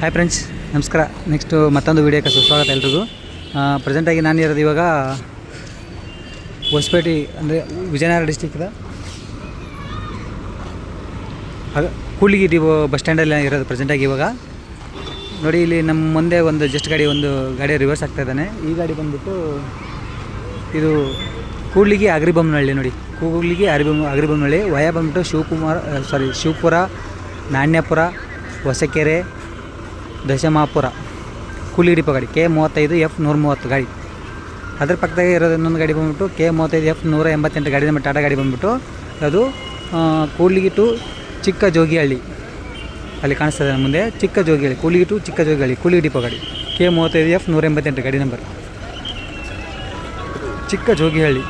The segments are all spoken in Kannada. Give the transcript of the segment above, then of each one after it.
ಹಾಯ್ ಫ್ರೆಂಡ್ಸ್ ನಮಸ್ಕಾರ. ನೆಕ್ಸ್ಟು ಮತ್ತೊಂದು ವೀಡಿಯೋಕ್ಕೆ ಸುಸ್ವಾಗತ ಎಲ್ರಿಗೂ. ಪ್ರೆಸೆಂಟಾಗಿ ನಾನು ಇರೋದು ಇವಾಗ ಹೊಸಪೇಟೆ, ಅಂದರೆ ವಿಜಯನಗರ ಡಿಸ್ಟಿಕ್ದ ಅದು ಕೂಡ್ಲಿಗಿ ಡಿಪೋ ಬಸ್ ಸ್ಟ್ಯಾಂಡಲ್ಲಿ ಇರೋದು ಪ್ರೆಸೆಂಟಾಗಿ ಇವಾಗ. ನೋಡಿ, ಇಲ್ಲಿ ನಮ್ಮ ಮುಂದೆ ಒಂದು ಜಸ್ಟ್ ಗಾಡಿ, ಒಂದು ಗಾಡಿ ರಿವರ್ಸ್ ಆಗ್ತಾ ಇದ್ದಾನೆ. ಈ ಗಾಡಿ ಬಂದುಬಿಟ್ಟು ಇದು ಕೂಡ್ಲಿಗಿ ಅಗ್ರಿಬೊಮ್ಮನಹಳ್ಳಿ ನೋಡಿ. ಕೂಡ್ಲಿಗಿ ಅರಿಬೊಮ್ಮ ಅಗ್ರಿಬೊಮ್ಮನಹಳ್ಳಿ ವಯ ಬಂದ್ಬಿಟ್ಟು ಶಿವಕುಮಾರ್ ಸಾರಿ ಶಿವಪುರ, ನಾಣ್ಯಪುರ, ಹೊಸಕೆರೆ ದಶಮಾಪುರ ಕೂಲಿ ಡಿಪೋ ಗಾಡಿ ಕೆ ಮೂವತ್ತೈದು ಎಫ್ ನೂರ ಮೂವತ್ತು ಗಾಡಿ. ಅದ್ರ ಪಕ್ಕದಾಗೆ ಇರೋದು ಇನ್ನೊಂದು ಗಾಡಿ ಬಂದುಬಿಟ್ಟು ಕೆ ಮೂವತ್ತೈದು ಎಫ್ ನೂರ ಎಂಬತ್ತೆಂಟು ಗಾಡಿ, ನಮ್ಮ ಟಾಟಾ ಗಾಡಿ ಬಂದುಬಿಟ್ಟು ಅದು ಕೂಡ್ಲಿಗಿ ಟು ಚಿಕ್ಕ ಜೋಗಿಹಳ್ಳಿ ಅಲ್ಲಿ ಕಾಣಿಸ್ತದೆ ಮುಂದೆ ಚಿಕ್ಕ ಜೋಗಿಹಳ್ಳಿ ಕೂಲಿಗಿ ಟು ಚಿಕ್ಕ ಜೋಗಿಹಳ್ಳಿ ಕೂಲಿ ಡಿಪೋ ಗಾಡಿ ಕೆ ಮೂವತ್ತೈದು ಎಫ್ ನೂರ ಎಂಬತ್ತೆಂಟು ಗಾಡಿ ನಂಬರ್. ಚಿಕ್ಕ ಜೋಗಿಹಳ್ಳಿ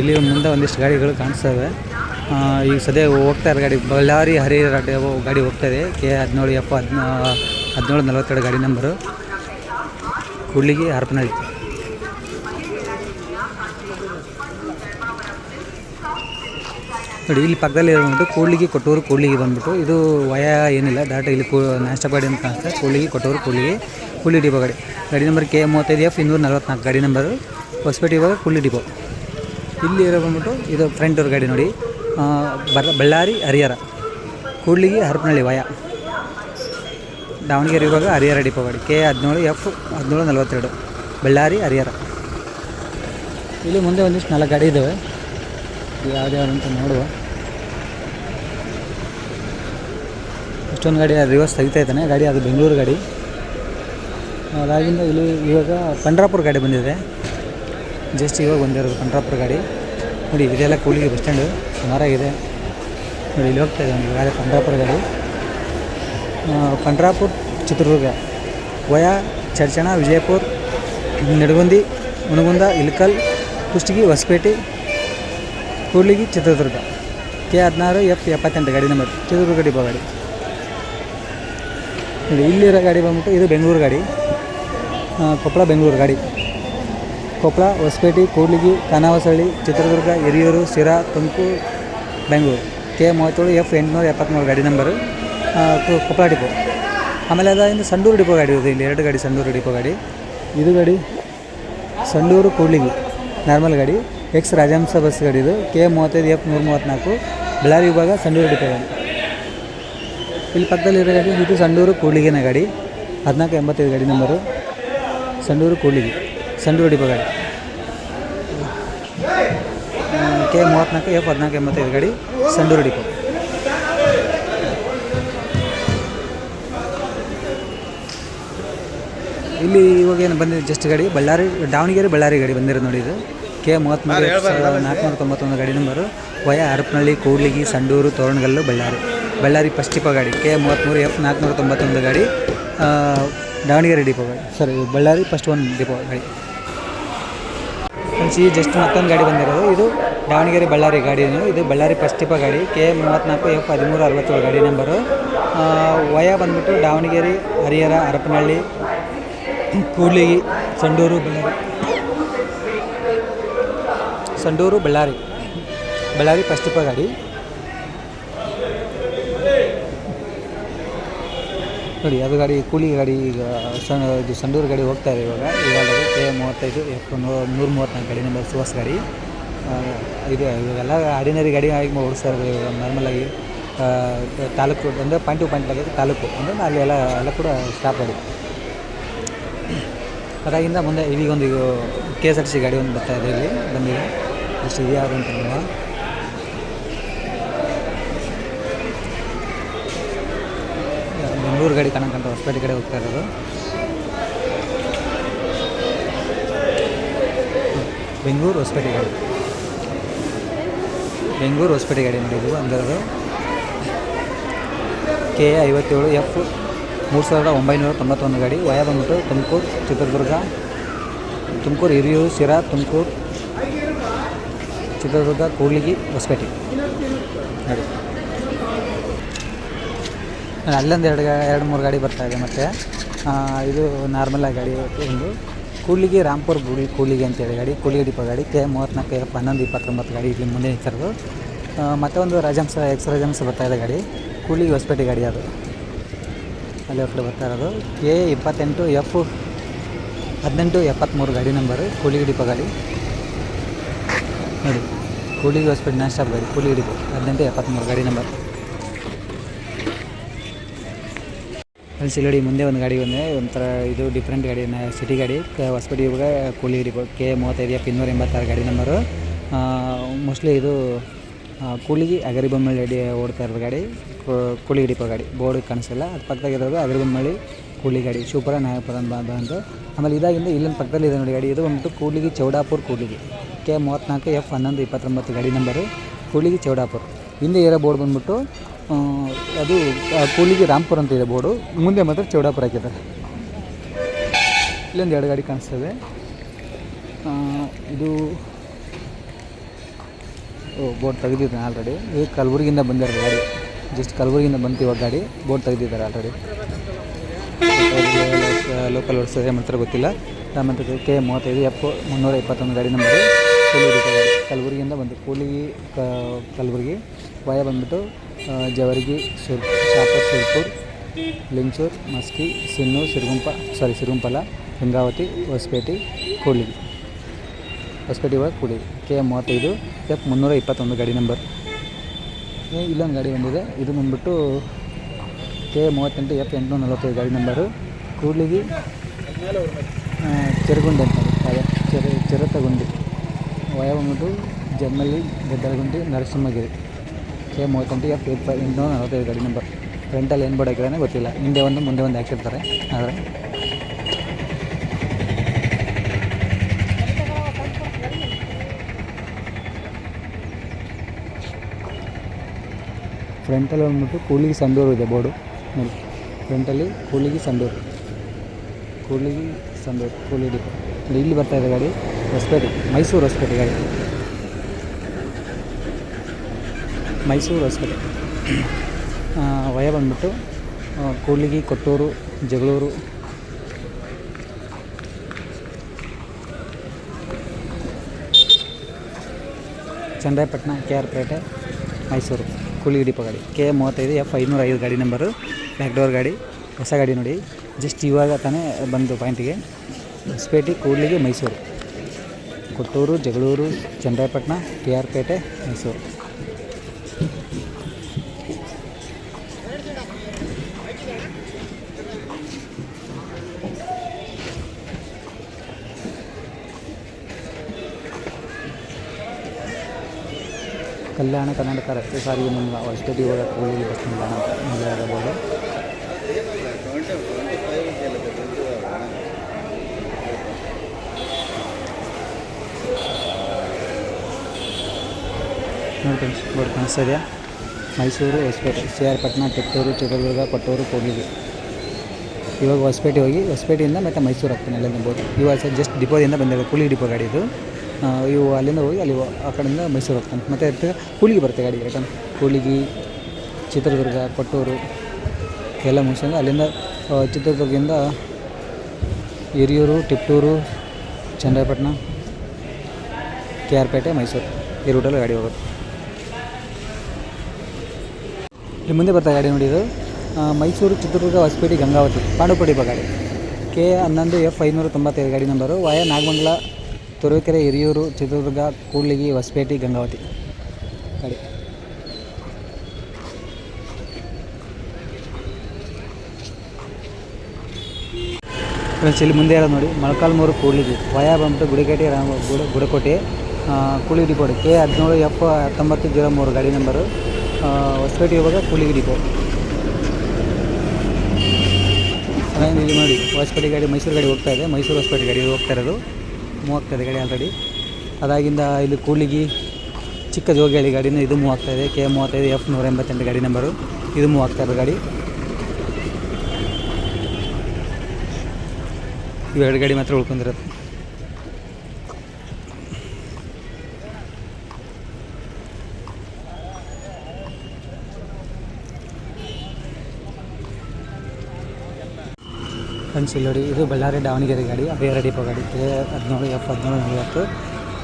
ಇಲ್ಲಿ ಮುಂದೆ ಒಂದಿಷ್ಟು ಗಾಡಿಗಳು ಕಾಣಿಸ್ತವೆ. ಈಗ ಸದ್ಯ ಹೋಗ್ತಾ ಇರೋ ಗಾಡಿ ಬಳ್ಳಾರಿ ಹರಿಹರ ಗಾಡಿ ಹೋಗ್ತಾ ಇದೆ. ಕೆ ಹದಿನೇಳು ಎಫ್ ಹದಿನ, ಹದಿನೇಳು ನಲವತ್ತೆರಡು ಗಾಡಿ ನಂಬರು. ಕೂಡ್ಲಿಗಿ ಹರಪನಹಳ್ಳಿ. ನೋಡಿ, ಇಲ್ಲಿ ಪಕ್ಕದಲ್ಲಿ ಬಂದ್ಬಿಟ್ಟು ಕೂಡ್ಲಿಗಿ ಕೊಟ್ಟೂರು ಕೂಡ್ಲಿಗೆ ಬಂದ್ಬಿಟ್ಟು, ಇದು ವಯ ಏನಿಲ್ಲ ಡಾಟ ಇಲ್ಲಿ ಕೂ ನಾಷ್ಟ ಗಾಡಿ ಅಂತ ಕಾಣಿಸ್ತದೆ ಕೂಡ್ಲಿಗಿ, ಕೊಟ್ಟೂರು ಕೂಡ್ಲಿಗಿ, ಕೂಡ್ಲಿ ಡಿಪೋ ಗಾಡಿ. ಗಾಡಿ ನಂಬರ್ ಕೆ ಮೂವತ್ತೈದು ಎಫ್ ಇನ್ನೂರ ನಲ್ವತ್ನಾಲ್ಕು ಗಾಡಿ ನಂಬರು. ಹೊಸಪೇಟೆ ಇವಾಗ ಕೂಡ್ಲಿ ಡಿಪೋ. ಇಲ್ಲಿ ಇರೋ ಬಂದ್ಬಿಟ್ಟು ಇದು ಫ್ರಂಟ್ ಡೋರ್ ಗಾಡಿ ನೋಡಿ. ಬರ, ಬಳ್ಳಾರಿ, ಹರಿಹರ. ಕೂಡ್ಲಿಗೆ ಹರಪನಹಳ್ಳಿ ವಯ. ದಾವಣಗೆರೆ ಇವಾಗ ಹರಿಹರ ಡಿಪೋ ಗಾಡಿ. ಕೆ ಹದಿನೇಳು, ಎಫ್ ಹದಿನೇಳು, ನಲ್ವತ್ತೆರಡು. ಬಳ್ಳಾರಿ, ಹರಿಹರ. ಇಲ್ಲಿ ಮುಂದೆ ಒಂದಿಷ್ಟು ನಾಲ್ಕು ಗಾಡಿ ಇದ್ದಾವೆ ಯಾವ್ದು ಯಾವ್ದು ಅಂತ ನೋಡುವ. ಇಷ್ಟೊಂದು ಗಾಡಿ ರಿವರ್ಸ್ ತೆಗಿತಾ ಇದ್ದಾನೆ. ಗಾಡಿ ಅದು ಬೆಂಗಳೂರು ಗಾಡಿ. ಅದಾಗಿಂದ ಇಲ್ಲಿ ಇವಾಗ ಪಂಡ್ರಾಪುರ ಗಾಡಿ ಬಂದಿದೆ. ಜಸ್ಟ್ ಇವಾಗ ಬಂದಿರೋದು ಪಂಡ್ರಾಪುರ ಗಾಡಿ. ನೋಡಿ, ಇದೆಲ್ಲ ಕೂಲಿಗೆ ಬಸ್ ಸ್ಟ್ಯಾಂಡು. ಸುಮಾರಾಗಿದೆ ನೋಡಿ, ಇಲ್ಲಿ ಹೋಗ್ತಾ ಇದೆ ಒಂದು ಗಾಡಿ ಕಂಟ್ರಾಪುರ ಗಾಡಿ. ಕಂಟ್ರಾಪುರ, ಚಿತ್ರದುರ್ಗ. ವಯ ಚರ್ಚಣ ವಿಜಯಪುರ, ನಡಗುಂದಿ ಮುನಗುಂದ ಇಲ್ಕಲ್, ಕುಷ್ಟಗಿ, ಹೊಸಪೇಟೆ, ಕೂಡ್ಲಿಗಿ, ಚಿತ್ರದುರ್ಗ. ಕೆ ಹದಿನಾರು, ಎಫ್ ಎಪ್ಪತ್ತೆಂಟು ಗಾಡಿ ನಂಬರ್ ಚಿತ್ರದುರ್ಗ ಡಿಪೋ ಗಾಡಿ. ನೋಡಿ, ಇಲ್ಲಿರೋ ಗಾಡಿ ಬಂದ್ಬಿಟ್ಟು ಇದು ಬೆಂಗಳೂರು ಗಾಡಿ. ಕೊಪ್ಪಳ, ಬೆಂಗಳೂರು ಗಾಡಿ. ಕೊಪ್ಪಳ ಹೊಸಪೇಟೆ, ಕೂಡ್ಲಿಗಿ ಖಾನಾವಸಳ್ಳಿ ಚಿತ್ರದುರ್ಗ, ಹಿರಿಯೂರು, ಶಿರಾ, ತುಮಕೂರು, ಬೆಂಗಳೂರು. ಕೆ ಮೂವತ್ತೇಳು, ಎಫ್ ಎಂಟುನೂರ ಎಪ್ಪತ್ತ್ಮೂರು ಗಾಡಿ ನಂಬರು. ಕೊಪ್ಪಳ ಡಿಪೋ. ಆಮೇಲೆ ಅದಾಗಿಂದ ಸಂಡೂರು ಡಿಪೋ ಗಾಡಿ ಇದೆ ಇಲ್ಲಿ ಎರಡು ಗಾಡಿ ಸಂಡೂರು ಡಿಪೋ ಗಾಡಿ. ಇದು ಗಾಡಿ ಸಂಡೂರು, ಕೂಡ್ಲಿಗಿ. ನಾರ್ಮಲ್ ಗಾಡಿ. ಎಕ್ಸ್ ರಾಜಹಂಸ ಬಸ್ ಗಾಡಿ ಇದು. ಕೆ ಮೂವತ್ತೈದು, ಎಫ್ ನೂರ ಮೂವತ್ತ್ನಾಲ್ಕು. ಬಳ್ಳಾರಿ ವಿಭಾಗ ಸಂಡೂರು ಡಿಪೋ ಗಾಡಿ. ಇಲ್ಲಿ ಪಕ್ಕದಲ್ಲಿರೋ ಗಾಡಿ ಇದು ಸಂಡೂರು, ಕೂಡ್ಲಿಗಿನ ಗಾಡಿ. ಹದಿನಾಲ್ಕು ಎಂಬತ್ತೈದು ಗಾಡಿ ನಂಬರು. ಸಂಡೂರು, ಕೂಡ್ಲಿಗಿ. ಸಂಡೂರು ಗಾಡಿ ಕೆ ಮೂವತ್ತ್ನಾಲ್ಕು ಎಫ್ ಹದಿನಾಲ್ಕು, ಎಂಬತ್ತೈದು ಗಾಡಿ ಸಂಡೂರು ಡಿಪೋ ಇಲ್ಲಿ ಇವಾಗ ಏನು ಬಂದಿದೆ? ಜಸ್ಟ್ ಗಾಡಿ, ಬಳ್ಳಾರಿ, ದಾವಣಗೆರೆ, ಬಳ್ಳಾರಿ ಗಾಡಿ ಬಂದಿರೋದು ನೋಡಿ ಇದು. ಕೆ ಮೂವತ್ತ್ಮೂರು ನಾಲ್ಕುನೂರ ತೊಂಬತ್ತೊಂದು ಗಾಡಿ number via Harapanahalli Kudligi, Sandur, Toranagallu, Ballari. Ballari first depot ಗಾಡಿ, ಕೆ ಮೂವತ್ತ್ಮೂರು ಎಫ್ ನಾಲ್ಕುನೂರ ತೊಂಬತ್ತೊಂದು ಗಾಡಿ ದಾವಣಗೆರೆ ಡಿಪೋ ಗಾಡಿ. ಸರಿ ಬಳ್ಳಾರಿ ಫಸ್ಟ್ ಒನ್ ಡಿಪೋ ಗಾಡಿ. ಈ ಜಸ್ಟ್ ಮತ್ತೊಂದು ಗಾಡಿ ಬಂದಿರೋದು. ಇದು ದಾವಣಗೆರೆ ಬಳ್ಳಾರಿ ಗಾಡಿ ಇದು ಬಳ್ಳಾರಿ ಟಿಪ ಗಾಡಿ. ಕೆ ಮೂವತ್ತ್ನಾಲ್ಕು ಎಫ್ ಹದಿಮೂರು ಅರವತ್ತೇಳು ಗಾಡಿ ನಂಬರು. ವಯ ಬಂದ್ಬಿಟ್ಟು ದಾವಣಗೆರೆ, ಹರಿಹರ, ಹರಪನಹಳ್ಳಿ ಕೂಡ್ಲಿಗಿ ಸಂಡೂರು, ಬಳ್ಳಾರಿ. ಸಂಡೂರು, ಬಳ್ಳಾರಿ. ಬಳ್ಳಾರಿ ಟಿಪ ಗಾಡಿ. ನೋಡಿ, ಅದು ಗಾಡಿ, ಕೂಲಿ ಗಾಡಿ ಈಗ ಸಣ್ಣ ಇದು ಸಂಡೂರು ಗಾಡಿ ಹೋಗ್ತಾ ಇದೆ ಇವಾಗ. ಇವಾಗ ಕೆ ಮೂವತ್ತೈದು ಎಫ್ ನೂರ ನೂರ ಮೂವತ್ತ್ನಾಲ್ಕು ಗಾಡಿ ನಂಬರ್ ಸುಹಾಸ್ ಗಾಡಿ. ಇದು ಇವಾಗೆಲ್ಲ ಆರ್ಡಿನರಿ ಗಾಡಿ ಆಗಿ ಓಡಿಸ್ತಾ ಇರೋದು ಇವಾಗ ನಾರ್ಮಲಾಗಿ ತಾಲೂಕು ಅಂದರೆ ಪಾಯಿಂಟ್ ಟು ಪಾಯಿಂಟ್ ಆಗಿದೆ, ತಾಲೂಕು ಅಂದರೆ ಅಲ್ಲಿ ಎಲ್ಲ ಎಲ್ಲ ಕೂಡ ಸ್ಟಾಪ್ ಆಗಿದೆ. ಅದಾಗಿಂದ ಮುಂದೆ ಇದೀಗೊಂದು K S R T C ಗಾಡಿ ಒಂದು ಬರ್ತಾ ಇದೆ ಇಲ್ಲಿ, ಬಂದಿದೆ. ಅಷ್ಟು ಇದು ಅಂತ ನೋಡುವ. ಗಡಿ ಕಣಕ್ಕಂತ ಹೊಸಪೇಟೆ ಕಡೆ ಹೋಗ್ತಾ ಇರೋದು. ಬೆಂಗಳೂರು ಹೊಸಪೇಟೆ ಗಾಡಿ. ಬೆಂಗಳೂರು ಹೊಸಪೇಟೆ ಗಾಡಿ ನೋಡಿದ್ದು ಅಂದರೆ ಕೆ ಎ ಐವತ್ತೇಳು ಎಫ್ ಮೂರು ಸಾವಿರದ ಒಂಬೈನೂರ ತೊಂಬತ್ತೊಂದು ಗಾಡಿ. ವಯ ಬಂದ್ಬಿಟ್ಟು ತುಮಕೂರು, ಚಿತ್ರದುರ್ಗ, ತುಮಕೂರು ಹಿರಿಯೂರು ಸಿರಾ ತುಮಕೂರು, ಚಿತ್ರದುರ್ಗ, ಕೂಡ್ಲಿಗಿ, ಹೊಸಪೇಟೆ. ಗಾಡಿ ಅಲ್ಲೊಂದು ಎರಡು ಗಾ, ಎರಡು ಮೂರು ಗಾಡಿ ಬರ್ತಾ ಇದೆ ಮತ್ತು. ಇದು ನಾರ್ಮಲ್ ಆಗಿ ಗಾಡಿ ಒಂದು. ಕೂಡ್ಲಿಗಿ ರಾಂಪುರ್ ಗುಡಿ ಕೂಲಿಗೆ ಅಂತೇಳಿ ಗಾಡಿ, ಕೂಲಿಗೆ ಡಿಪೋ ಗಾಡಿ, ಕೆ ಮೂವತ್ತ್ನಾಲ್ಕು ಎಪ್ಪ ಹನ್ನೊಂದು, ಇಪ್ಪತ್ತೊಂಬತ್ತು ಗಾಡಿ ಇಲ್ಲಿ ಮುಂದೆ ನಿಂತಿರೋದು. ಮತ್ತೊಂದು ರಾಜಹಂಸ ಎಕ್ಸ್ ರಾಜಹಂಸ ಬರ್ತಾ ಇದೆ ಗಾಡಿ. ಕೂಲಿಗೆ ಹೊಸಪೇಟೆ ಗಾಡಿ ಅದು. ಅಲ್ಲಿ ಒಟ್ಟು ಬರ್ತಾ ಇರೋದು. ಕೆ ಇಪ್ಪತ್ತೆಂಟು ಎಫ್ ಹದಿನೆಂಟು ಎಪ್ಪತ್ತ್ಮೂರು ಗಾಡಿ ನಂಬರು ಕೂಲಿಗೆ ಡಿಪೋ ಗಾಡಿ. ನೋಡಿ, ಕೂಲಿಗೆ ಹೊಸಪೇಟೆ ನಾನ್ ಗಾಡಿ, ಕೂಲಿಗೆ ಡಿಪೋ ಹದಿನೆಂಟು ಎಪ್ಪತ್ತ್ಮೂರು ಗಾಡಿ ನಂಬರ್ ಅಲ್ಲಿ ಸಿಲಡಿ ಮುಂದೆ ಒಂದು ಗಾಡಿ ಬಂದೆ ಒಂಥರ ಇದು ಡಿಫ್ರೆಂಟ್ ಗಾಡಿ ಸಿಟಿ ಗಾಡಿ. ಹೊಸಪೇಟೆ ಇವಾಗ ಕೂಲಿ ಡಿಪೋ ಕೆ ಮೂವತ್ತೈದು ಎಫ್ ಇನ್ನೂರ ಎಂಬತ್ತಾರು ಗಾಡಿ ನಂಬರು ಮೋಸ್ಟ್ಲಿ ಇದು ಕೂಲಿ ಕೂಲಿಗಿ ಅಗರಿಬೊಮ್ಮಳ್ಳಿ ಅಡಿ ಓಡ್ತಾ ಇರೋದು ಗಾಡಿ. ಕೂಲಿ ಡಿಪೋ ಗಾಡಿ. ಬೋರ್ಡ್ ಕಾಣಿಸಿಲ್ಲ ಅದು ಪಕ್ಕದಾಗಿರೋದು ಅಗರಿಬೊಮ್ಮಳ್ಳಿ ಕೂಲಿ ಗಾಡಿ. ಶಿವಪುರ ನಾಗಪುರ ಅಂತ. ಆಮೇಲೆ ಇದಾಗಿಂದ ಇಲ್ಲಿನ ಪಕ್ಕದಲ್ಲಿ ಇದೆ ನೋಡಿ ಗಾಡಿ. ಇದು ಒಂದು ಕೂಲಿಗೆ ಚೌಡಾಪುರ ಕೂಲಿಗೆ ಕೆ ಮೂವತ್ತ್ನಾಲ್ಕು ಎಫ್ ಹನ್ನೊಂದು, ಇಪ್ಪತ್ತೊಂಬತ್ತು ಗಾಡಿ ನಂಬರು ಕೂಲಿಗೆ ಚೌಡಾಪುರ. ಹಿಂದೆ ಇರೋ ಬೋರ್ಡ್ ಬಂದ್ಬಿಟ್ಟು ಅದು ಕೂಲಿಗೆ ರಾಮ್ಪುರ್ ಅಂತ ಇದೆ ಬೋರ್ಡು. ಮುಂದೆ ಮಾತ್ರ ಚೌಡಾಪುರ ಹಾಕಿದ್ದಾರೆ. ಇಲ್ಲೊಂದು ಎರಡು ಗಾಡಿ ಕಾಣಿಸ್ತದೆ. ಇದು, ಓ, ಬೋರ್ಡ್ ತೆಗೆದಿದ್ದಾನೆ ಆಲ್ರೆಡಿ ಇದು ಕಲಬುರಗಿಯಿಂದ ಬಂದಿರೋ ಗಾಡಿ. ಜಸ್ಟ್ ಕಲಬುರಗಿಯಿಂದ ಬಂತು ಇವಾಗ ಗಾಡಿ. ಬೋರ್ಡ್ ತೆಗೆದಿದ್ದಾರೆ ಆಲ್ರೆಡಿ ಲೋಕಲ್ ಓಡಿಸಿದ್ರೆ ಮಾಡ್ತಾರೆ ಗೊತ್ತಿಲ್ಲ. ರಾಮಂತ್ರ ಕೆ ಮೂವತ್ತೈದು ಎಪ್ಪು ಮುನ್ನೂರ ಇಪ್ಪತ್ತೊಂದು ಗಾಡಿ ನಂಬರು ಕೂಲಿ ಗಾಡಿ. ಕಲಬುರಗಿಯಿಂದ ಕೂಲಿ ಕಲಬುರಗಿ ವಾಯ ಬಂದ್ಬಿಟ್ಟು ಆ, ಜವರ್ಗಿ ಸುರ್ ಶಾಪುರ್ ಸುರ್ಪುರ್ ಲಿಂಚೂರ್ ಮಸ್ಕಿ ಸಿನ್ನೂರು ಸಿರುಗುಂಪ ಸಾರಿ ಸಿರುಗುಂಪಲ ಗಂಗಾವತಿ ಹೊಸಪೇಟೆ ಕೂಡ್ಲಿಗಿ ಹೊಸಪೇಟೆ ಒಳಗೆ ಕೂಡ್ಲಿಗಿ ಕೆ ಮೂವತ್ತೈದು ಎಫ್ ಮುನ್ನೂರ ಇಪ್ಪತ್ತೊಂದು ಗಾಡಿ ನಂಬರ್ ಏ, ಇಲ್ಲೊಂದು ಗಾಡಿ ಬಂದಿದೆ ಇದು ಬಂದ್ಬಿಟ್ಟು ಕೆ ಮೂವತ್ತೆಂಟು ಎಫ್ ಎಂಟುನೂರ ನಲವತ್ತೈದು ಗಾಡಿ ನಂಬರು ಕೂಡ್ಲಿಗಿ ಆ, ಚೆರಗುಂಡಿ ಅಂತ ಅದೇ ಚೆರ ಚಿರತಗುಂಡಿ ವಯ ಬಂದ್ಬಿಟ್ಟು ಜಮ್ಮಲ್ಲಿ ಗದ್ದಲಗುಂಡಿ ನರಸಿಂಹಗಿರಿ ಕೆ ಎಫ್ ಇಪ್ಪ ಎಂಟುನೂರ ನಲವತ್ತೈದು ಗಾಡಿ ನಂಬರ್ ಫ್ರಂಟಲ್ಲಿ ಏನು ಬೋರ್ಡ್ ಹಾಕಿದಾನೆ ಗೊತ್ತಿಲ್ಲ. ಹಿಂದೆ ಒಂದು, ಮುಂದೆ ಒಂದು ಹಾಕಿರ್ತಾರೆ. ಆದರೆ ಫ್ರಂಟಲ್ಲಿ ಬಂದ್ಬಿಟ್ಟು ಕೂಡ್ಲಿಗಿ ಸಂಡೂರು ಇದೆ ಬೋರ್ಡು. ನೋಡಿ. ಫ್ರಂಟಲ್ಲಿ ಕೂಡ್ಲಿಗಿ ಸಂಡೂರು. ಕೂಡ್ಲಿಗಿ ಸಂಡೂರು ಕೂಲಿ ಡಿಪೋ ಇಲ್ಲಿ ಬರ್ತಾ ಇದೆ ಗಾಡಿ. ಹೊಸಪೇಟೆ, ಮೈಸೂರು ಹೊಸಪೇಟೆ ಗಾಡಿ. ಮೈಸೂರು ಹೊಸಪೇಟೆ. ವಯ ಬಂದ್ಬಿಟ್ಟು Kudligi, Kotturu, Jagaluru. Chandrayapatna, K R Pete, Mysuru. Kudligi depot ಗಾಡಿ. ಕೆ ಮೂವತ್ತೈದು ಎಫ್ ಐನೂರ ಐದು ಗಾಡಿ ನಂಬರು. ಬ್ಯಾಕ್ ಡೋರ್ ಗಾಡಿ. ಹೊಸ ಗಾಡಿ ನೋಡಿ. ಜಸ್ಟ್ ಇವಾಗ ತಾನೇ ಬಂದು ಪಾಯಿಂಟಿಗೆ. Hosapete, Kudligi, Mysuru. Kotturu, Jagaluru, Chandrayapattana, K R Pete, Mysuru. ಕಲ್ಯಾಣ ಕರ್ನಾಟಕ ರಸ್ತೆ ಸಾರಿಗೆ ಹೊಸಪೇಟೆ ಇವಾಗ ಕೂಡ್ಲಿಗಿ ಬಸ್ ನಿಲ್ದಾಣ ಇರಬಹುದು. ನೋಡಿ ಬೋರ್ಡ್ ಕಾಣಿಸ್ತಾ ಮೈಸೂರು ಹೊಸಪೇಟೆ ಸಿ ಆರ್ ಪಟ್ಟಣ ತಿಪ್ಪೂರು ಚಿತ್ರದುರ್ಗ, ಕೊಟ್ಟೂರು ಕೂಡ್ಲಿಗಿ ಇವಾಗ ಹೊಸಪೇಟೆ ಹೋಗಿ ಹೊಸಪೇಟೆಯಿಂದ ಮತ್ತು ಮೈಸೂರು ಹಾಕ್ತೀನಿ ಅಲ್ಲಿಂದ ಬೋರ್ಡ್. ಇವಾಗ ಸರ್ ಜಸ್ಟ್ ಡಿಪೋದಿಂದ ಬಂದಿರೋದು, ಕೂಲಿ ಡಿಪೋ ಗಾಡಿ ಇದು. ಇವು ಅಲ್ಲಿಂದ ಹೋಗಿ ಅಲ್ಲಿ ಆ ಕಡೆಯಿಂದ ಮೈಸೂರು ಹೋಗ್ತಾನೆ. ಮತ್ತು ಅದಕ್ಕೆ ಕೂಲಿಗೆ ಬರುತ್ತೆ ಗಾಡಿ ರಿಟರ್ನ್ ಕೂಲಿಗಿ ಚಿತ್ರದುರ್ಗ, ಕೊಟ್ಟೂರು ಎಲ್ಲ ಮುಗಿಸ್ಕೊಂಡು ಅಲ್ಲಿಂದ ಚಿತ್ರದುರ್ಗದಿಂದ ಹಿರಿಯೂರು ಟಿಪ್ಟೂರು ಚನ್ನರಾಯಪಟ್ಟಣ ಕೆ ಆರ್ ಪೇಟೆ, ಮೈಸೂರು ಈ ರೂಟಲ್ಲಿ ಗಾಡಿ ಹೋಗುತ್ತೆ. ಇಲ್ಲಿ ಮುಂದೆ ಬರ್ತಾ ಗಾಡಿ ನೋಡಿ ಇದು ಮೈಸೂರು, ಚಿತ್ರದುರ್ಗ, ಹೊಸಪೇಟೆ, ಗಂಗಾವತಿ, ಪಾಂಡುಪುಡಿ ಗಾಡಿ ಕೆ ಹನ್ನೊಂದು ಎಫ್ ಐನೂರ ತೊಂಬತ್ತೈದು ಗಾಡಿ ನಂಬರು ವಾಯ ನಾಗಮಂಗಲ ತುರುವೇಕೆರೆ ಹಿರಿಯೂರು, ಚಿತ್ರದುರ್ಗ, ಕೂಡ್ಲಿಗಿ, ಹೊಸಪೇಟೆ, ಗಂಗಾವತಿ. ಕಡೆ. ಫ್ರೆಂಡ್ಸ್, ಇಲ್ಲಿ ಮುಂದೆ ಇರೋದು ನೋಡಿ, ಮೊಳಕಾಲ್ಮೂರು ಕೂಡ್ಲಿಗಿ. ವಯ ಬಂದ್ಬಿಟ್ಟು ಗುಡಿಗೇಟೆ ರಾಮ, ಗುಡ, ಗುಡಕೋಟೆ ಕೂಡ್ಲಿಗಿ ಡಿಪೋ ಕೆ ಹದಿನೇಳು ಎಫ್ ಹತ್ತೊಂಬತ್ತು, ಜೀರೋ ಮೂರು ಗಾಡಿ ನಂಬರು. ಹೊಸಪೇಟೆ ಇವಾಗ ಕೂಳಿಗಿ ಡಿಪೋ. ಇಲ್ಲಿ ನೋಡಿ, ಹೊಸಪೇಟೆ ಗಾಡಿ, ಮೈಸೂರು ಗಾಡಿ ಹೋಗ್ತಾ ಇದೆ. ಮೈಸೂರು ಹೊಸಪೇಟೆ ಗಾಡಿ ಹೋಗ್ತಾ ಇರೋದು. ಮೂವ್ ಆಗ್ತಾ ಇದೆ ಗಾಡಿ ಆಲ್ರೆಡಿ ಅದಾಗಿಂದ ಇಲ್ಲಿ ಕೂಲಿಗಿ ಚಿಕ್ಕ ಜೋಗಿಹಳ್ಳಿ ಗಾಡಿನ ಇದು ಮೂವ್ ಆಗ್ತಾ ಇದೆ ಕೆ ಮೂವತ್ತೈದು ಎಫ್ ನೂರ ಎಂಬತ್ತೆಂಟು ಗಾಡಿ ನಂಬರು ಇದು ಮೂವ್ ಆಗ್ತಾ ಇದೆ ಗಾಡಿ. ಇವೆರಡು ಗಾಡಿ ಮಾತ್ರ ಉಳ್ಕೊಂಡಿರೋದು. ಫ್ರೆಂಡ್ಸ್ ಇಲ್ಲಿ ನೋಡಿ, ಇದು ಬಳ್ಳಾರಿ ದಾವಣಗೆರೆ ಗಾಡಿ ಹರಿಹರ ಡಿಪೋ ಗಾಡಿ. ಕೆ ಹದಿನೇಳು ಎಫ್ ಹದಿನೇಳು ನಲವತ್ತು.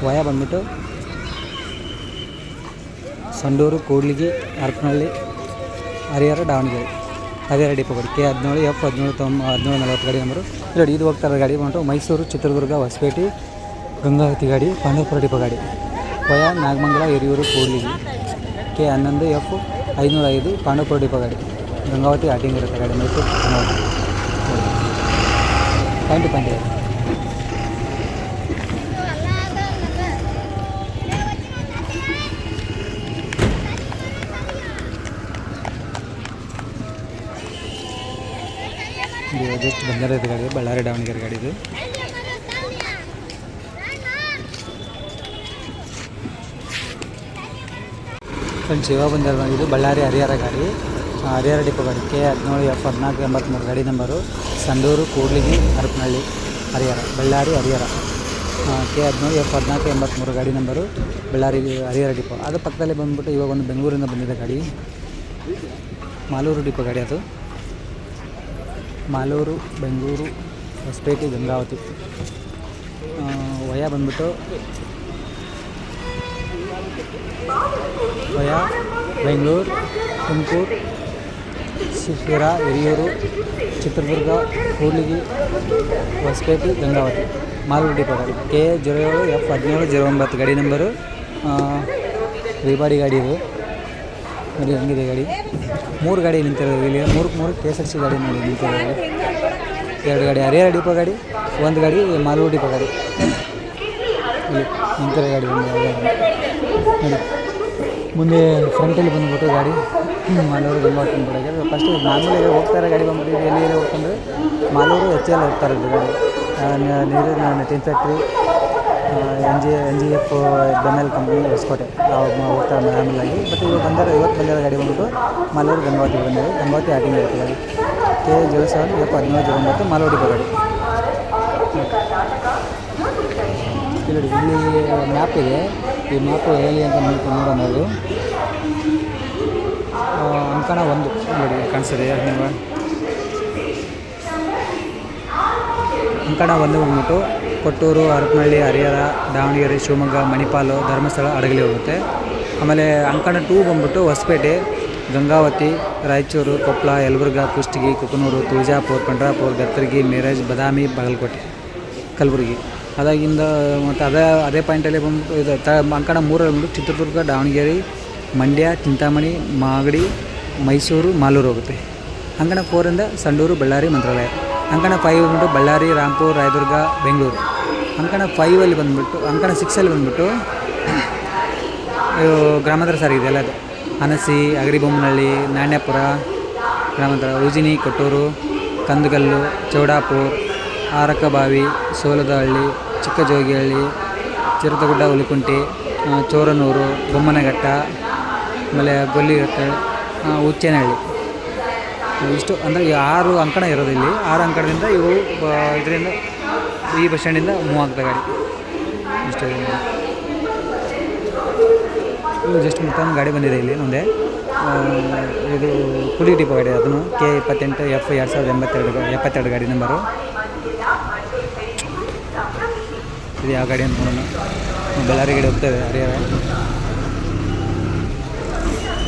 ವಯ ಬಂದ್ಬಿಟ್ಟು ಸಂಡೂರು ಕೂಡ್ಲಿಗಿ ಹರಪನಹಳ್ಳಿ ಹರಿಹರ ದಾವಣಗೆರೆ ಹರಿಹರ ಡಿಪೋ ಗಾಡಿ. ಕೆ ಹದಿನೇಳು ಎಫ್ ಹದಿನೇಳು ತೊಂಬ ಹದಿನೇಳು, ನಲವತ್ತು ಗಾಡಿ ನಂಬರು ಇಲ್ಲೋಡಿ ಇದು ಹೋಗ್ತಾರೆ ಗಾಡಿ ಬಂದ್ಬಿಟ್ಟು ಮೈಸೂರು, ಚಿತ್ರದುರ್ಗ, ಹೊಸಪೇಟೆ, ಗಂಗಾವತಿ ಗಾಡಿ, ಪಾಂಡವಪುರ ಡಿಪ ಗಾಡಿ. ವಯ, ನಾಗಮಂಗಲ, ಹಿರಿಯೂರು ಕೂಡ್ಲಿಗಿ ಕೆ ಹನ್ನೊಂದು, ಎಫ್ ಐನೂರ ಐದು ಪಾಂಡವಪುರ ಡಿಪ ಗಾಡಿ. ಗಂಗಾವತಿ ಆಟಿಂಗ್ ಇರುತ್ತೆ ಗಾಡಿ ಮೈಸೂರು ಪಾಯಿಂಟ್ ಪಾಯಿಂಟ್ ಇದೆ. ಜಸ್ಟ್ ಇದೆ ಗಾಡಿ, ಬಳ್ಳಾರಿ ದಾವಣಗೆರೆ ಗಾಡಿ ಇದು. ಫ್ರೆಂಡ್ಸ್ ಇವಾಗ ಬಂದಿರೋ ಇದು ಬಳ್ಳಾರಿ ಹರಿಹರ ಗಾಡಿ. ಹರಿಹರ ಡಿಪೋ ಗಾಡಿ, ಕೆ ಹದಿನೇಳು ಎಫ್ ಹದಿನಾಲ್ಕು ಎಂಬತ್ತ್ಮೂರು ಗಾಡಿ ನಂಬರು. ಸಂಡೂರು, ಕೂಡ್ಲಿಗಿ, ಹರಪನಹಳ್ಳಿ, ಹರಿಹರ, ಬಳ್ಳಾರಿ, ಹರಿಹರ. ಕೆ ಹದಿನೇಳು ಎಫ್ ಹದಿನಾಲ್ಕು ಎಂಬತ್ತ್ಮೂರು ಗಾಡಿ ನಂಬರು ಬಳ್ಳಾರಿ, ಹರಿಹರ ಡಿಪೋ. ಅದು ಪಕ್ಕದಲ್ಲಿ ಬಂದುಬಿಟ್ಟು ಇವಾಗ ಒಂದು ಬೆಂಗಳೂರಿಂದ ಬಂದಿದೆ ಗಾಡಿ. ಮಾಲೂರು ಡಿಪೋ ಗಾಡಿ ಅದು. ಮಾಲೂರು, ಬೆಂಗಳೂರು, ಹೊಸಪೇಟೆ, ಗಂಗಾವತಿ. ವಯ ಬಂದ್ಬಿಟ್ಟು ವಯ, ಬೆಂಗಳೂರು, ತುಮಕೂರು ಶಿರಾ ಹಿರಿಯೂರು, ಚಿತ್ರದುರ್ಗ, ಕೂಡ್ಲಿಗಿ, ಹೊಸಪೇಟೆ, ಗಂಗಾವತಿ. ಮಾಲ್ಗುಡಿ ಪದ ಕೆ ಕೆ ಜೀರೋ ಏಳು ಎಫ್ ಹದಿನೇಳು ಜೀರೋ ಒಂಬತ್ತು ಗಾಡಿ ನಂಬರು. ರಿಬಾಡಿ ಗಾಡಿ ಇದು. ನೋಡಿ ಹೆಂಗಿದೆ ಗಾಡಿ? ಮೂರು ಗಾಡಿ ನಿಂತಿರೋದು ಇಲ್ಲಿ. ಮೂರು ಮೂರು ಕೆ ಎಸ್ ಆರ್ ಸಿ ಗಾಡಿ ನೋಡಿ ನಿಂತಿರೋದು ಎರಡು ಗಾಡಿ. ಹರಿಹರ ಡಿಪೋ ಗಾಡಿ, ಒಂದು ಗಾಡಿ ಮಾಲ್ಗು ಡಿಪೋ ಗಾಡಿ. ಇಲ್ಲಿ ನಿಂತಿರೋ ಗಾಡಿ ನೋಡಿ. ಮುಂದೆ ಫ್ರಂಟಲ್ಲಿ ಬಂದುಬಿಟ್ಟು ಗಾಡಿ. ಮಾಲೂರು ಗಂಗಾವತಿ ಬಿಡೋಕೆ ಫಸ್ಟ್ ಮಾಮೂಲಿ ಏರಿಯಾ ಹೋಗ್ತಾರೆ ಗಾಡಿ ಬಂದ್ಬಿಟ್ಟು ಎಲ್ಲಿ ಎಲ್ಲಿ ಹೋಗ್ತಂದ್ರೆ ಮಾಲೂರು ಎಚ್ ಎಲ್ ಹೋಗ್ತಾರೆ ಗಾಡಿ. ನೀರು tin factory N G N G F L company, Hosakote. ಹೋಗ್ತಾರೆ ಹೋಗ್ತಾ ಮಾಮೂಲಾಗಿ ಬಟ್ ಇವಾಗ ಬಂದರೆ, ಇವತ್ತು ಬಂದಿರೋ ಗಾಡಿ ಬಂದ್ಬಿಟ್ಟು ಮಾಲೂರು, ಗಂಗಾವತಿ ಬಂದಿದೆ. ಗಂಗಾವತಿ ಆಟಿಂಗ್ ಇರುತ್ತೆ ಗಾಡಿ ಕೆ ಜೀರೋ ಸೆವೆನ್, ಎಫ್ ಹದಿನೇಳು ಜೀರೋ ಒಂಬತ್ತು, ಮಾಲೂರು ಗಾಡಿ. ಇಲ್ಲಿ ಮ್ಯಾಪ್ ಇದೆ. ಈ ಮ್ಯಾಪ್ ಎಲ್ಲಿ ಅಂತ ನೋಡ್ಕೊಂಡು ನೋಡೋಣ ಅಂಕಣ ಒಂದು ನೋಡಿ, ಕಾಣಿಸ್ತದೆ. ನೀವು ಅಂಕಣ ಒಂದು ಬಂದ್ಬಿಟ್ಟು ಕೊಟ್ಟೂರು ಹರಪನಹಳ್ಳಿ ಹರಿಹರ, ದಾವಣಗೆರೆ, ಶಿವಮೊಗ್ಗ, ಮಣಿಪಾಲು, ಧರ್ಮಸ್ಥಳ ಅಡಗಲಿ ಹೋಗುತ್ತೆ. ಆಮೇಲೆ ಅಂಕಣ ಟೂ ಬಂದ್ಬಿಟ್ಟು ಹೊಸಪೇಟೆ, ಗಂಗಾವತಿ, ರಾಯಚೂರು ಕೊಪ್ಪಳ ಯಲಬುರ್ಗ, ಕುಷ್ಟಗಿ, ಕುಕನೂರು, ತುಳಜಾಪುರ, ಪಂಡ್ರಾಪುರ, ಗತ್ತರ್ಗಿ, ಮಿರಜ್, ಬದಾಮಿ, ಬಾಗಲಕೋಟೆ, ಕಲಬುರಗಿ. ಅದಾಗಿಂದ ಮತ್ತು ಅದೇ ಅದೇ ಪಾಯಿಂಟಲ್ಲಿ ಬಂದ್ಬಿಟ್ಟು ಇದು ತ, ಅಂಕಣ ಮೂರಲ್ಲಿ ಬಂದ್ಬಿಟ್ಟು ಚಿತ್ರದುರ್ಗ, ದಾವಣಗೆರೆ, ಮಂಡ್ಯ, ಚಿಂತಾಮಣಿ, ಮಾಗಡಿ ಮೈಸೂರು ಮಾಲೂರು ಹೋಗುತ್ತೆ. ಅಂಕಣ ಫೋರಿಂದ ಸಂಡೂರು ಬಳ್ಳಾರಿ ಮಂತ್ರಾಲಯ. ಅಂಕಣ ಫೈವ್ ಬಂದ್ಬಿಟ್ಟು ಬಳ್ಳಾರಿ ರಾಂಪುರ ರಾಯದುರ್ಗ, ಬೆಂಗಳೂರು. ಅಂಕಣ ಫೈವಲ್ಲಿ ಬಂದ್ಬಿಟ್ಟು ಅಂಕಣ ಸಿಕ್ಸಲ್ಲಿ ಬಂದ್ಬಿಟ್ಟು ಗ್ರಾಮಾಂತರ ಸಾರಿಗೆ ಇದೆ ಅದು. ಅನಸಿ ಅಗರಿಬೊಮ್ಮನಹಳ್ಳಿ, ನಾಣ್ಯಪುರ, ಗ್ರಾಮಾಂತರ, ಉಜಿನಿ, ಕೊಟ್ಟೂರು, ಕಂದಗಲ್ಲು, ಚೌಡಾಪುರ್, ಆರಕಬಾವಿ, ಸೋಲದಹಳ್ಳಿ, ಚಿಕ್ಕಜೋಗಿಹಳ್ಳಿ, ಚಿರತಗುಡ್ಡ, ಹುಲಿಕುಂಟಿ ಚೋರನೂರು, ಬೊಮ್ಮನಘಟ್ಟ, ಆಮೇಲೆ ಗೊಲ್ಲಿಘಟ್ಟ ಆ, ಉಚ್ಚೇನಹಳ್ಳಿ. ಇಷ್ಟು ಅಂದರೆ ಆರು ಅಂಕಣ ಇರೋದು ಇಲ್ಲಿ. ಆರು ಅಂಕಣದಿಂದ ಇವು ಇದರಿಂದ ಈ ಬಸ್ ಸ್ಟ್ಯಾಂಡಿಂದ ಮೂವ್ ಆಗ್ತದೆ ಗಾಡಿ. ಇಷ್ಟು ಜಸ್ಟ್ ಮತ್ತೊಂದು ಗಾಡಿ ಬಂದಿದೆ ಇಲ್ಲಿ ಮುಂದೆ. ಇದು ಕುಲಿ ಡಿಪೋ ಗಾಡಿ ಅದನ್ನು. ಕೆ ಇಪ್ಪತ್ತೆಂಟು ಎಫ್ ಎರಡು ಸಾವಿರದ ಎಂಬತ್ತೆರಡು ಎಪ್ಪತ್ತೆರಡು ಗಾಡಿ ನಂಬರು ಇದು ಯಾವ ಗಾಡಿ ಅಂತ ನೋಡೋಣ. ಬಳ್ಳಾರಿ ಗಾಡಿ ಹೋಗ್ತದೆ ಹರಿಹರ.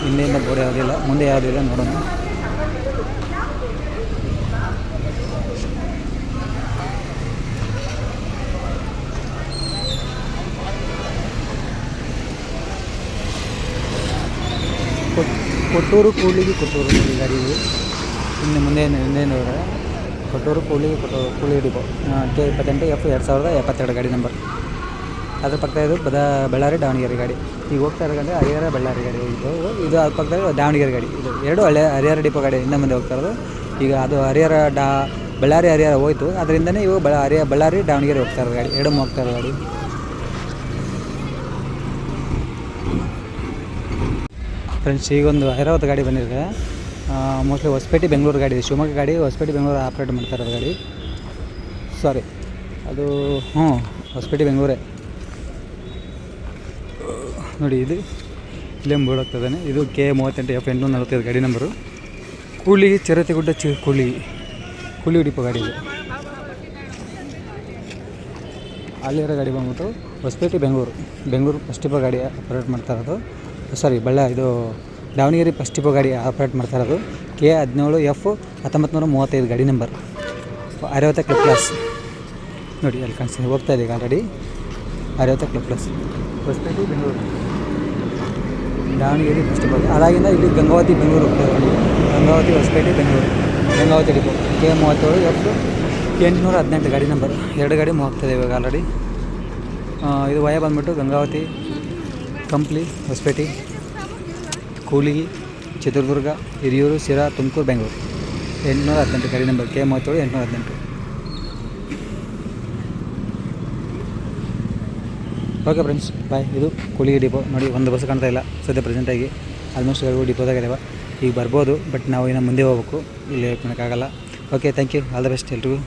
ಹಿಂದೆಯಿಂದ ಬೋರ್ಡ್ ಆಗಲಿಲ್ಲ ಮುಂದೆ ಯಾವುದಿಲ್ಲ ನೋಡೋಣ. ಕೊಟ್- ಕೊಟ್ಟೂರು ಕೂಡ್ಲಿಗಿ ಕೊಟ್ಟೂರು ಗಾಡಿ ಇನ್ನು ಮುಂದೆ ಹಿಂದೆ ಕೊಟ್ಟೂರು ಕೂಡ್ಲಿಗಿ ಕೊಟ್ಟೂರು ಕೂಡ್ಲಿಗಿ ಡಿಪೋ ಕೆ ಇಪ್ಪತ್ತೆಂಟು ಎಫ್ ಎರಡು ಸಾವಿರದ ಎಪ್ಪತ್ತೆರಡು ಗಾಡಿ ನಂಬರ್ ಅದ್ರ ಪಕ್ಕದಲ್ಲಿ ಇದು ಬದ ಬಳ್ಳಾರಿ ದಾವಣಗೆರೆ ಗಾಡಿ. ಈಗ ಹೋಗ್ತಾ ಇರೋದಂದ್ರೆ ಹರಿಹರ ಬಳ್ಳಾರಿ ಗಾಡಿ. ಇದು ಇದು ಅದ್ರ ಪಕ್ಕದಲ್ಲಿ ದಾವಣಗೆರೆ ಗಾಡಿ. ಇದು ಎರಡು ಹಳೆ ಹರಿಹರ ಡಿಪೋ ಗಾಡಿ ಹಿಂದೆ ಮುಂದೆ ಹೋಗ್ತಾ ಇರೋದು. ಈಗ ಅದು ಹರಿಹರ ಡಾ ಬಳ್ಳಾರಿ ಹರಿಹರ ಹೋಯ್ತು. ಅದರಿಂದನೇ ಇವು ಬಳ ಹರಿಯ ಬಳ್ಳಾರಿ ದಾವಣಗೆರೆ ಹೋಗ್ತಾ ಇರೋದು ಗಾಡಿ. ಎರಡು ಹೋಗ್ತಾ ಇರೋ ಗಾಡಿ. ಫ್ರೆಂಡ್ಸ್ ಈಗೊಂದು ಹೈರಾವತ್ ಗಾಡಿ ಬಂದಿದೆ ಮೋಸ್ಟ್ಲಿ ಹೊಸಪೇಟೆ ಬೆಂಗಳೂರು ಗಾಡಿ ಇದೆ. ಶಿವಮೊಗ್ಗ ಗಾಡಿ, ಹೊಸಪೇಟೆ ಬೆಂಗಳೂರು ಆಪ್ರೇಟ್ ಮಾಡ್ತಾ ಇರೋದು ಗಾಡಿ. ಸಾರಿ ಅದು ಹ್ಞೂ ಹೊಸಪೇಟೆ ಬೆಂಗಳೂರೇ. ನೋಡಿ, ಇದು ಇಲ್ಲೇ ಬೋರ್ಡ್ ಇದು ಕೆ ಮೂವತ್ತೆಂಟು ಎಫ್ ಎಂಟು ನಲವತ್ತೈದು ಗಾಡಿ ನಂಬರು. ಕೂಲಿ ಚಿರತೆಗುಡ್ಡ ಚಿ, ಕೂಲಿ. ಕೂಲಿ ಹುಡಿಪ ಗಾಡಿ ಇದು. ಅಲ್ಲಿರೋ ಗಾಡಿ ಬಂದ್ಬಿಟ್ಟು ಹೊಸಪೇಟೆ, ಬೆಂಗಳೂರು. ಬೆಂಗಳೂರು ಡಿಪೋ ಗಾಡಿ ಆಪ್ರೇಟ್ ಮಾಡ್ತಾ ಇರೋದು. ಸಾರಿ ಬಳ್ಳ, ಇದು ದಾವಣಗೆರೆ ಡಿಪೋ ಗಾಡಿ ಆಪ್ರೇಟ್ ಮಾಡ್ತಾ ಇರೋದು. ಕೆ ಹದಿನೇಳು ಎಫ್ ಹತ್ತೊಂಬತ್ತು ನೂರ ಮೂವತ್ತೈದು ಗಾಡಿ ನಂಬರ್. ಅರವತ್ತ ಕ್ಲಬ್ ಕ್ಲಾಸ್ ನೋಡಿ, ಅಲ್ಲಿ ಕಾಣಿಸ್ತೀನಿ ಹೋಗ್ತಾ ಇದೆ ಆಲ್ರೆಡಿ ಅರವತ್ತ club class Hosapete, Bengaluru. Davanagere first depot ಅದಾಗಿಂದ ಇಲ್ಲಿ ಗಂಗಾವತಿ, ಬೆಂಗಳೂರು ಹೋಗ್ತಾರೆ ಗಂಗಾವತಿ ಹೊಸಪೇಟೆ, ಬೆಂಗಳೂರು. ಗಂಗಾವತಿ ಡಿಪೋ ಕೆ ಮೂವತ್ತೇಳು ಎಫ್ ಎಂಟುನೂರ ಹದಿನೆಂಟು ಗಾಡಿ ನಂಬರ್ ಎರಡು ಗಾಡಿ ಮೂವ್ ಆಗ್ತದೆ ಇವಾಗ ಆಲ್ರೆಡಿ ಇದು ವಯ ಬಂದ್ಬಿಟ್ಟು ಗಂಗಾವತಿ, ಕಂಪ್ಲಿ, ಹೊಸಪೇಟೆ, ಕೂಲಿಗಿ, ಚಿತ್ರದುರ್ಗ, ಹಿರಿಯೂರು ಸಿರಾ ತುಮಕೂರು, ಬೆಂಗಳೂರು. ಎಂಟುನೂರ ಹದಿನೆಂಟು ಗಾಡಿ ನಂಬರ್ ಕೆ ಮೂವತ್ತೇಳು, ಎಂಟುನೂರ ಹದಿನೆಂಟು. ಓಕೆ ಫ್ರೆಂಡ್ಸ್ ಬಾಯ್ ಇದು ಕೂಲಿಗೆ ಡಿಪೋ ನೋಡಿ, ಒಂದು ಬಸ್ ಕಾಣ್ತಾ ಇಲ್ಲ. ಸದ್ಯ ಪ್ರೆಸೆಂಟಾಗಿ ಆಲ್ಮೋಸ್ಟ್ ಎಲ್ಲರೂ ಡಿಪೋದಾಗ ಇದಾವೆ ಈಗ ಬರ್ಬೋದು ಬಟ್ ನಾವು ಇನ್ನು ಮುಂದೆ ಹೋಗ್ಬೇಕು. ಇಲ್ಲಿ ಮಾಡೋಕ್ಕಾಗಲ್ಲ okay thank you all the best ಎಲ್ರಿಗೂ.